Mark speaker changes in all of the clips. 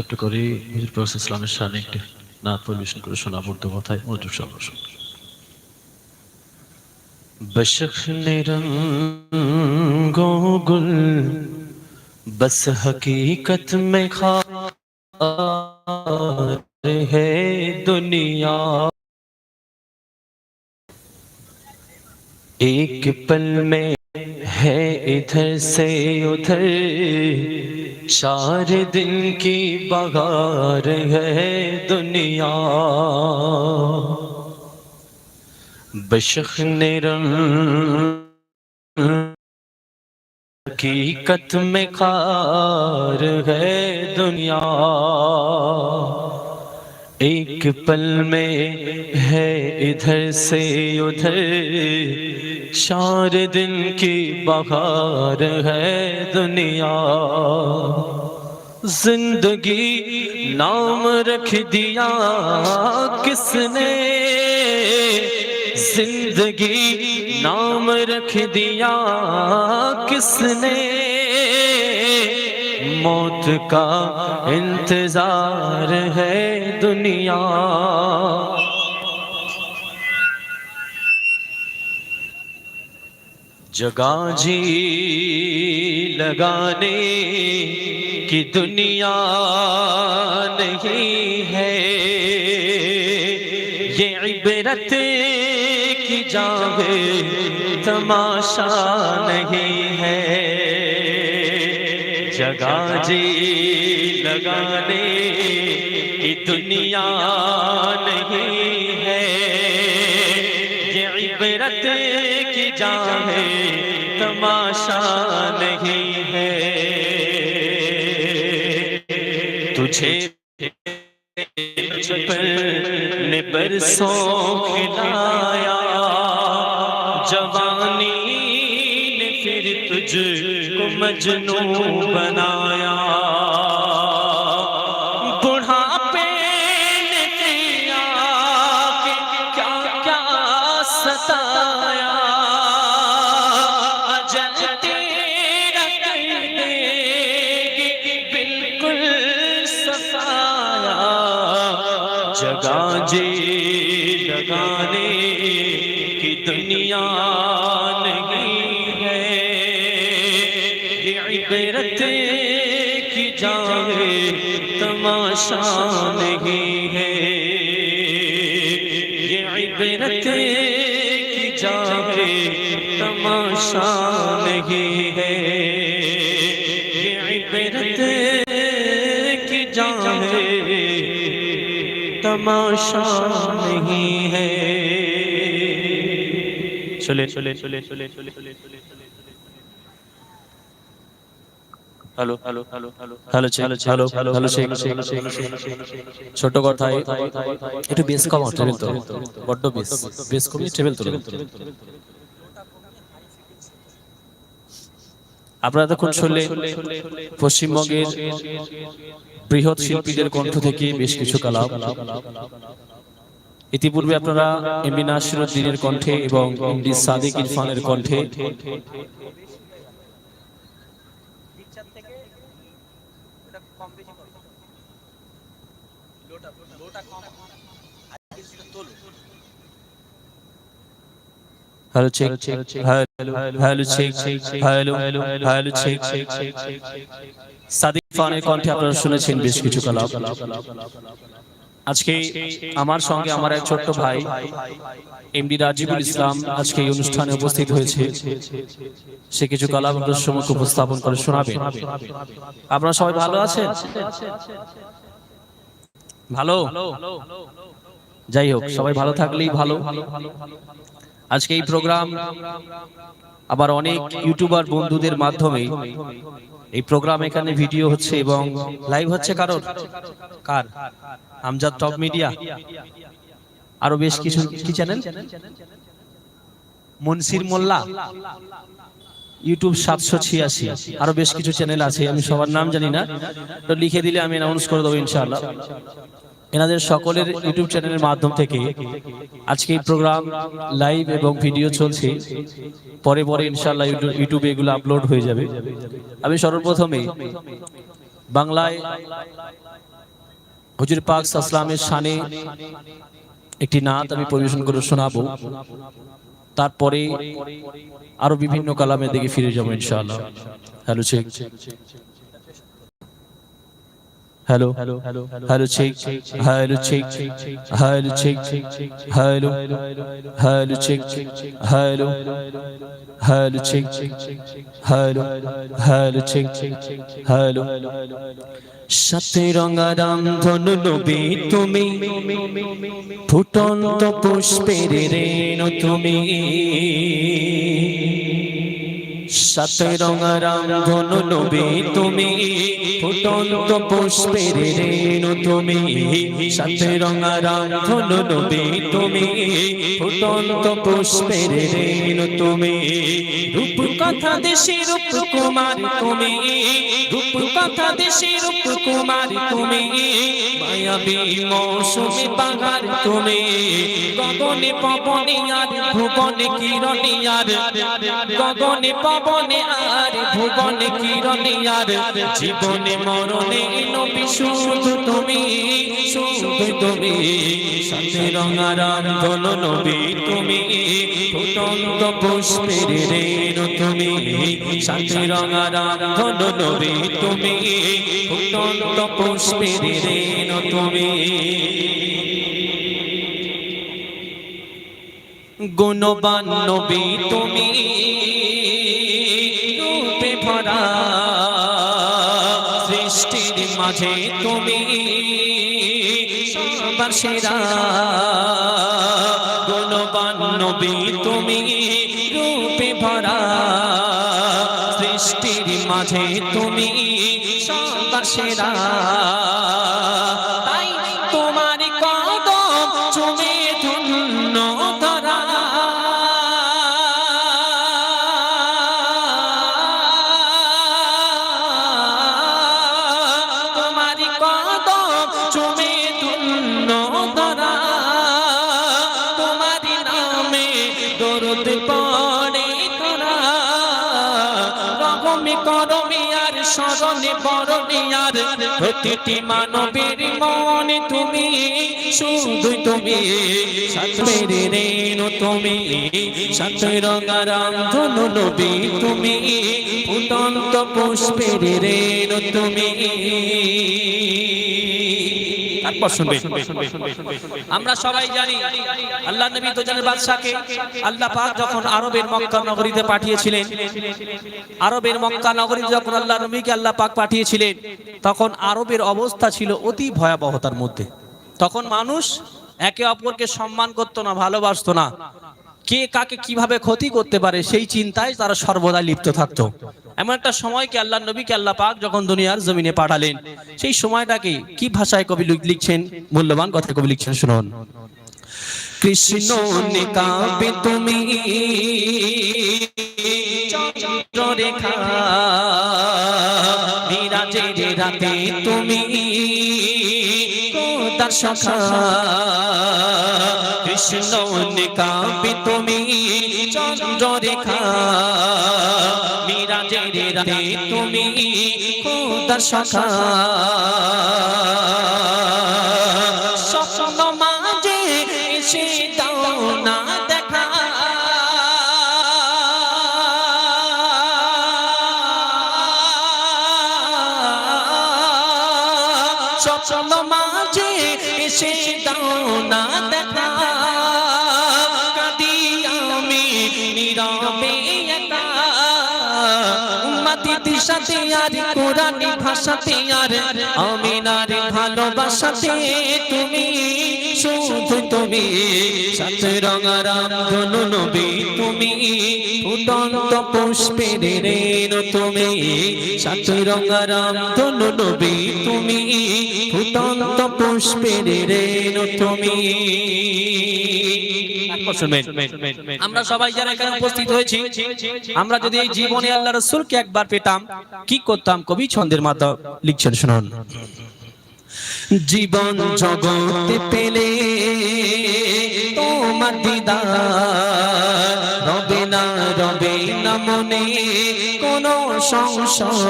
Speaker 1: ছোট্ট করে মির ফিরোজ ইসলামের সামনে একটি নাত পরিবেশন করে শোনা শোনাবর দেবতায় মনোযোগ সর্বসম بشخ رنگوں گل بس حقیقت میں خار ہے دنیا ایک پل میں ہے ادھر سے ادھر چار دن کی بغار ہے دنیا۔ بشخ نرم حقیقت میں خار ہے دنیا۔ ایک پل میں ہے ادھر سے ادھر۔ چار دن کی بغار ہے دنیا۔ زندگی نام رکھ دیا کس نے؟ زندگی نام رکھ دیا کس نے؟ موت کا انتظار ہے دنیا جگہ جی لگانے کی دنیا نہیں ہے۔ یہ عبرت کی جاگ تماشا نہیں ہے۔ جگہ جی لگانے کی دنیا نہیں غیرت کی جان ہے، تماشا نہیں ہے۔ تجھے پر نے سو کھلایا، جوانی نے پھر تجھ کو مجنو بنایا۔ तमाशा नहीं है ये इबरत की जाए तमाशा नहीं है ये इबरत की जाए तमाशा नहीं है चले चले चले चले चले चले चले hello hello hello hello hello hello hello hello ছোট কথায় একটু বেস টেবিল তো বড্ড বেস বেস কমিয়ে টেবিল তো আপনারা তখন শুনলে পশ্চিমবঙ্গের বৃহৎ শিল্পীদের কণ্ঠ থেকে বেশ কিছু কালাম ইতিপূর্বে আপনারা এমডি নাসিরুদ্দিনের কণ্ঠে এবং এমডি সাদিক ইরফানের কণ্ঠে
Speaker 2: পিকচার থেকে এটা কম বেশি করো লোটা লোটা কম আজকে ছিল তোলো
Speaker 1: hello check hello hello check hello hello check Sadiq ইরফানের কণ্ঠে আপনারা শুনেছেন বেশ কিছু কালাম আজকে আমার সঙ্গে আমার এক ছোট্ট ভাই এমডি রাজিবুল ইসলাম আজকে এই অনুষ্ঠানে উপস্থিত হয়েছে। সে কিছু কালাম সম্মুখে উপস্থাপন করে শোনাবে আপনারা সবাই ভালো আছেন? ভালো যাই হোক সবাই ভালো থাকলেই ভালো। আজকে এই প্রোগ্রাম আবার অনেক ইউটিউবার বন্ধুদের মাধ্যমে এই প্রোগ্রাম এখানে ভিডিও হচ্ছে এবং লাইভ হচ্ছে কারোর? কার? আমজাদ টপ মিডিয়া আরও বেশ কিছু কি চ্যানেল মনসির মোল্লা। ইউটিউব সাতশো ছিয়াশি। আরও বেশ কিছু চ্যানেল আছে, আমি সবার নাম জানি না। তো লিখে দিলে আমি অ্যানাউন্স করে দেবো ইনশাআল্লাহ। এনাদের সকলের ইউটিউব চ্যানেলের মাধ্যম থেকে আজকে এই প্রোগ্রাম লাইভ এবং ভিডিও চলছে। পরে পরে ইনশাআল্লাহ ইউটিউব- এগুলো আপলোড হয়ে যাবে। আমি সর্বপ্রথমে বাংলায় হুজুর পাক সাসলামের শানে একটি নাত আমি পরিবেশন করে শোনাবো। তারপরে আরও বিভিন্ন কালামের দিকে ফিরে যাব ইনশাআল্লাহ। Hello check hello hello check hello check hello check hello hello check hello hello check hello hello check hello সাথে রঙারাম ধনু নবী তুমি ফুটন্ত পুষ্পের রেণু তুমি সাথে রঙারাম ধনু নবী তুমি ফুটন্ত পুষ্পের রেণু তুমি। সাথে রঙারাম ধনু নবী তুমি। ফুটন্ত পুষ্পের রেণু তুমি রূপ কথা দেশে রূপ কুমার তুমি। রূপ কথা দেশে রূপ কুমার তুমি। মায়াবী মৌসুমী বাহার তুমি গগনে পবনে আর ভুবনে কিরণে আর গগনে পবনে। আর, ভুবনে কিরণে আর, জীবনে মরণে নবী তুমি, শুধু তুমি। সাথে নবী তুমি, ফুটন্ত পুষ্পের রেণু তুমি। সাথে রঙারাম নবী তুমি, ফুটন্ত পুষ্পের তুমি। গুণবান নবী তুমি। সৃষ্টির মাঝে তুমি সবার সেরা। গুণবান তুমি রূপে ভরা। সৃষ্টির মাঝে তুমি সবার সেরা। স্মরণে বরণিয়ার প্রতিটি মানবের মনে তুমি শুধু তুমি। রে রেণু তুমি সাথে রঙারাম ধনু নবী তুমি, ফুটন্ত পুষ্পের রেণু তুমি। তারপর শুনবে। আমরা সবাই জানি, আল্লাহ নবী দুজনের বাদশাকে। আল্লাহ পাক যখন আরবের মক্কা নগরীতে পাঠিয়েছিলেন, আরবের মক্কা নগরীতে যখন আল্লাহ নবীকে আল্লাহ পাক পাঠিয়েছিলেন, তখন আরবের অবস্থা ছিল অতি ভয়াবহতার মধ্যে। তখন মানুষ একে অপরকে সম্মান করত না, ভালোবাসতো না। কে কাকে কীভাবে ক্ষতি করতে পারে সেই চিন্তায় তারা সর্বদা লিপ্ত থাকতো। এমন একটা সময়কে আল্লাহ নবীকে আল্লাহ পাক যখন দুনিয়ার জমিনে পাঠালেন, সেই সময়টাকে কি ভাষায় কবি লিখ- লিখছেন? মূল্যবান কথা কবি লিখছেন, শুনুন। কৃষ্ণ নিকাবে তুমি রাতে তুমি সখা কৃষ্ণ নিকাবে তুমি চন্দ্ররেখা বিরাজের রাতে তুমি কোদার সখা স্বপ্ন এসে দাও না দেখা। স্বপ্ন এসে দাও না উম্মতি দিশাতে আর কোরআনি ভাষাতে আর আমিনার ভালোবাসাতে তুমি, শুধু তুমি। সাথে রঙারাম ধনু নবী তুমি, ফুটন্ত পুষ্পের তুমি। সাথে রঙারাম নবী তুমি, ফুটন্ত পুষ্পের তুমি। আমরা সবাই যারা এখানে উপস্থিত হয়েছি, আমরা যদি এই জীবনে আল্লাহ রসুলকে একবার পেতাম, কি করতাম? কবি ছন্দের মাতা লিখছেন, শুনুন। জীবন জগতে পেলে তোমার দিদার, রবে না রবে না মনে কোনো সংশয়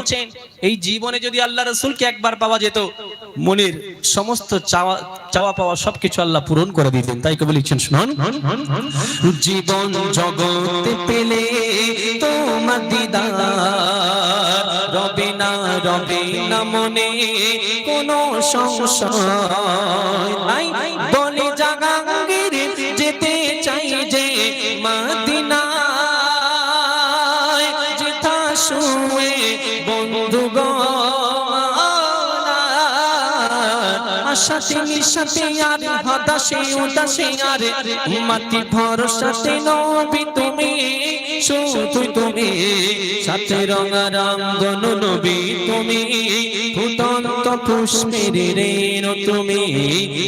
Speaker 1: বলছেন, এই জীবনে যদি আল্লাহ রসুলকে একবার পাওয়া যেত, মনের সমস্ত চাওয়া চাওয়া পাওয়া সবকিছু আল্লাহ পূরণ করে দিতেন। তাই কবি লিখছেন, শুনুন। জীবন জগৎ পেলে তোমার দিদার, রবে না রবে না মনে কোনো সংশয় নাই। বলে জাগাঙ্গির আশাতে নিশাতে আর হতাশে উদাসে আর মাটি ভরসাতে নবী তুমি শুধু তুমি সাথে রঙা রঙ্গন নবী তুমি ফুটন্ত পুষ্পের রেণ তুমি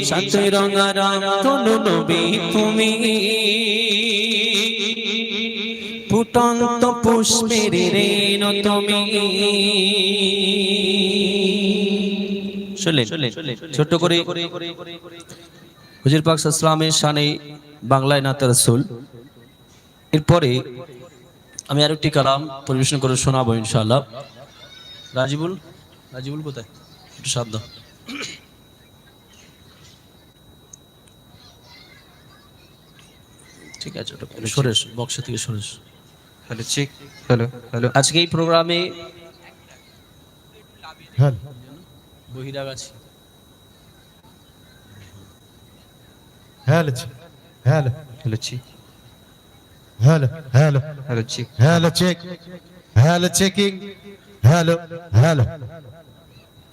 Speaker 1: সাথে রঙা রঙ্গন নবী তুমি ফুটন্ত পুষ্পের রেণ তুমি। শুনলেন ছোট্ট করে হুজুর পাক ইসলামের শানে বাংলায় নাতে রসুল। এরপরে আমি আর একটি কালাম পরিবেশন করে শোনাবো ইনশাআল্লাহ। রাজিবুল রাজিবুল কোথায়? একটু শব্দ ঠিক আছে ওটা সরেশ বক্স থেকে সরেশ
Speaker 3: হ্যালো চেক হ্যালো হ্যালো।
Speaker 1: আজকে এই প্রোগ্রামে
Speaker 4: hello.
Speaker 1: Bahiragachhi
Speaker 4: hello hello
Speaker 3: hello check
Speaker 4: hello hello
Speaker 3: hello check
Speaker 4: hello check hello checking hello hello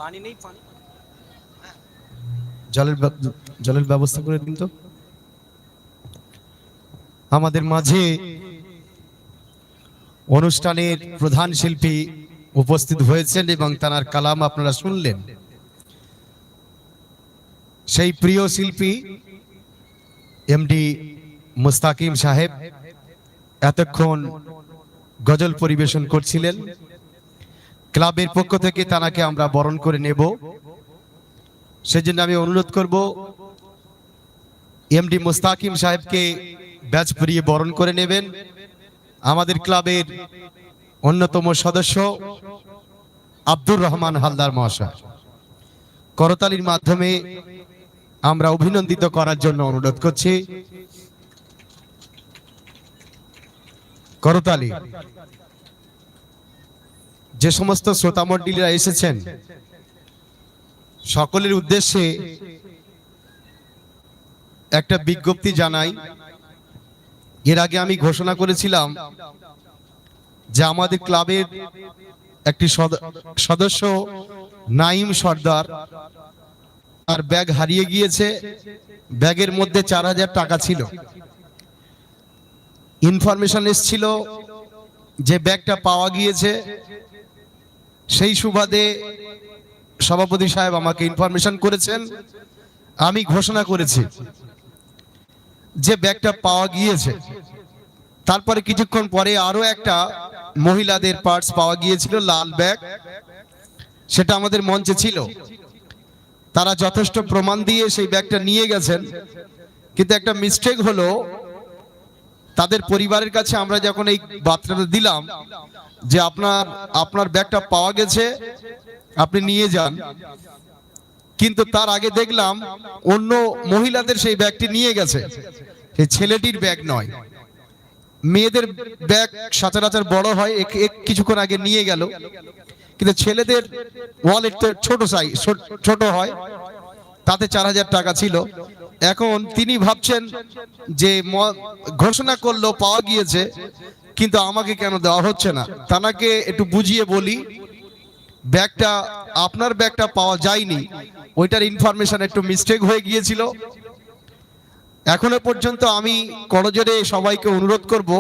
Speaker 1: পানি নেই পানি।
Speaker 4: জলের জলের ব্যবস্থা করে দিন তো। আমাদের মাঝে অনুষ্ঠানের প্রধান শিল্পী উপস্থিত হয়েছেন এবং তার কালাম আপনারা শুনলেন। সেই প্রিয় শিল্পী এমডি মুস্তাকিম সাহেব এতক্ষণ গজল পরিবেশন করছিলেন। ক্লাবের পক্ষ থেকে তানাকে আমরা বরণ করে নেব। সেজন্য আমি অনুরোধ করব, এমডি মুস্তাকিম সাহেবকে ব্যাচ পরিয়ে বরণ করে নেবেন। আমাদের ক্লাবের অন্যতম সদস্য আব্দুর রহমান হালদার মহাশয়। করতালির মাধ্যমে আমরা অভিনন্দিত করার জন্য অনুরোধ করছি। করতালি, যে সমস্ত শ্রোতামণ্ডলীরা এসেছেন, সকলের উদ্দেশ্যে একটা বিজ্ঞপ্তি জানাই। এর আগে আমি ঘোষণা করেছিলাম যে আমাদের ক্লাবের একটি সদস্য নাইম সর্দার আর ব্যাগ হারিয়ে গিয়েছে। ব্যাগের মধ্যে চার হাজার টাকা ছিল। ইনফরমেশন এসছিল যে ব্যাগটা পাওয়া গিয়েছে। সেই সুবাদে সভাপতি সাহেব আমাকে ইনফরমেশন করেছেন। আমি ঘোষণা করেছি যে ব্যাগটা পাওয়া গিয়েছে। তারপরে কিছুক্ষণ পরে আরও একটা মহিলাদের পার্টস পাওয়া গিয়েছিল, লাল ব্যাগ। সেটা আমাদের মঞ্চে ছিল। তারা যথেষ্ট প্রমাণ দিয়ে সেই ব্যাগটা নিয়ে গেছেন। কিন্তু একটা মিস্টেক হলো, তাদের পরিবারের কাছে আমরা যখন এই বার্তাটা দিলাম যে আপনার আপনার ব্যাগটা পাওয়া গেছে, আপনি নিয়ে যান। কিন্তু তার আগে দেখলাম অন্য মহিলাদের সেই ব্যাগটি নিয়ে গেছে। সেই ছেলেটির ব্যাগ নয়। মেয়েদের ব্যাগ সচরাচর বড় হয় কিছুক্ষণ আগে নিয়ে গেল। কিন্তু ছেলেদের ওয়ালেট তো ছোট সাই ছোট হয়। তাতে চার হাজার টাকা ছিল। এখন তিনি ভাবছেন যে ঘোষণা করল, পাওয়া গিয়েছে, কিন্তু আমাকে কেন দেওয়া হচ্ছে না? তানাকে একটু বুঝিয়ে বলি, ব্যাগটা, আপনার ব্যাগটা পাওয়া যায়নি। ওইটার ইনফরমেশন একটু মিস্টেক হয়ে গিয়েছিল। এখনও পর্যন্ত আমি করজোরে সবাইকে অনুরোধ করব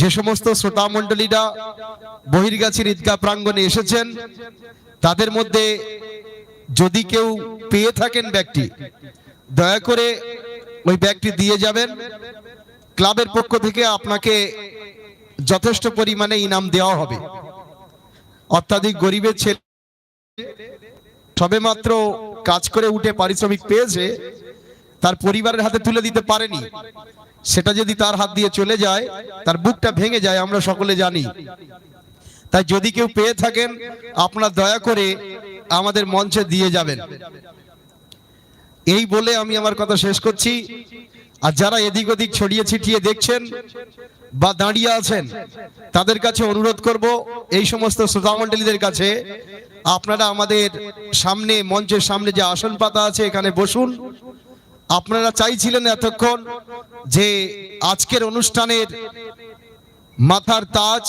Speaker 4: যে সমস্ত শ্রোতা মণ্ডলীরা বহির্গাছির ঈদগাহ প্রাঙ্গণে এসেছেন, তাদের মধ্যে যদি কেউ পেয়ে থাকেন ব্যাগটি, দয়া করে ওই ব্যাগটি দিয়ে যাবেন। ক্লাবের পক্ষ থেকে আপনাকে যথেষ্ট পরিমাণে ইনাম দেওয়া হবে। অত্যাধিক গরিবের ছেলে সবেমাত্র কাজ করে উঠে পারিশ্রমিক পেয়েছে, তার পরিবারের হাতে তুলে দিতে পারেনি। সেটা যদি তার হাত দিয়ে চলে যায়, তার বুকটা ভেঙে যায়, আমরা সকলে জানি। তাই যদি কেউ পেয়ে থাকেন, আপনার দয়া করে আমাদের মঞ্চে দিয়ে যাবেন। এই বলে আমি আমার কথা শেষ করছি। আর যারা এদিক ওদিক ছড়িয়ে ছিটিয়ে দেখছেন বা দাঁড়িয়ে আছেন, তাদের কাছে অনুরোধ করব, এই সমস্ত শ্রোতামণ্ডলীদের কাছে আপনারা আমাদের সামনে, মঞ্চের সামনে যে আসন পাতা আছে, এখানে বসুন। আপনারা চাইছিলেন এতক্ষণ যে আজকের অনুষ্ঠানের মাথার তাজ